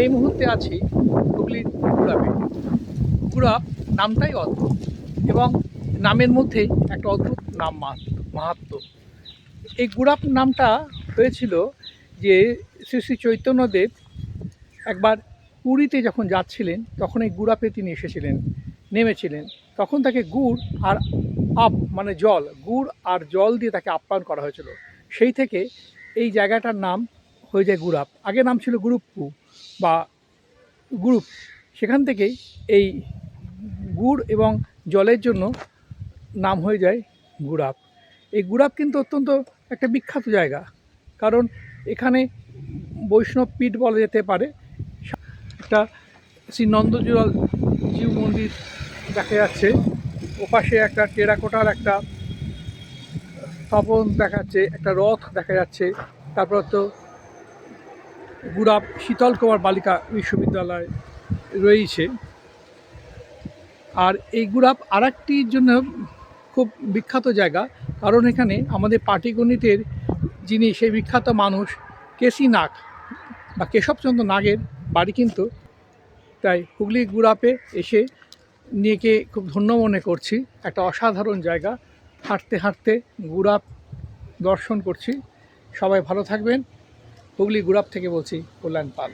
এই মুহূর্তে আছি হুগলির গুড়াপে গুড়াপ নামটাই অদ্ভুত এবং নামের মধ্যেই একটা অদ্ভুত নাম মাহাত্ম। এই গুড়াপ নামটা হয়েছিল যে শ্রী শ্রী চৈতন্যদেব একবার পুরীতে যখন যাচ্ছিলেন, তখন এই গুড়াপে তিনি এসেছিলেন, নেমেছিলেন। তখন তাকে গুড় আর আপ মানে জল, গুড় আর জল দিয়ে তাকে আপ্যায়ন করা হয়েছিল। সেই থেকে এই জায়গাটার নাম হয়ে যায় গুড়াপ। আগে নাম ছিল গুরুপ্পু। বা গ্রুপ, সেখান থেকেই এই গুড় এবং জলের জন্য নাম হয়ে যায় গুড়াপ। এই গুড়াপ কিন্তু অত্যন্ত একটা বিখ্যাত জায়গা, কারণ এখানে বৈষ্ণব পীঠ বলা যেতে পারে। একটা শ্রী নন্দজল জিউ মন্দির দেখা যাচ্ছে। ওপাশে একটা টেরাকোটার একটা স্থাপন দেখা যাচ্ছে একটা রথ দেখা যাচ্ছে। তারপর তো গুড়াপ শীতল কুমার বালিকা বিশ্ববিদ্যালয় রয়েছে। আর এই গুড়াপ আর জন্য খুব বিখ্যাত জায়গা, কারণ এখানে আমাদের পাটিগণিতের যিনি সেই বিখ্যাত মানুষ, কেসি নাগ বা কেশবচন্দ্র নাগের বাড়ি কিন্তু তাই হুগলি গুড়াপে এসে নিয়েকে খুব ধন্য মনে করছি। একটা অসাধারণ জায়গা। হাঁটতে হাঁটতে গুড়াপ দর্শন করছি। সবাই ভালো থাকবেন। হুগলি গুড়াপ থেকে বলছি কল্যাণ পাল।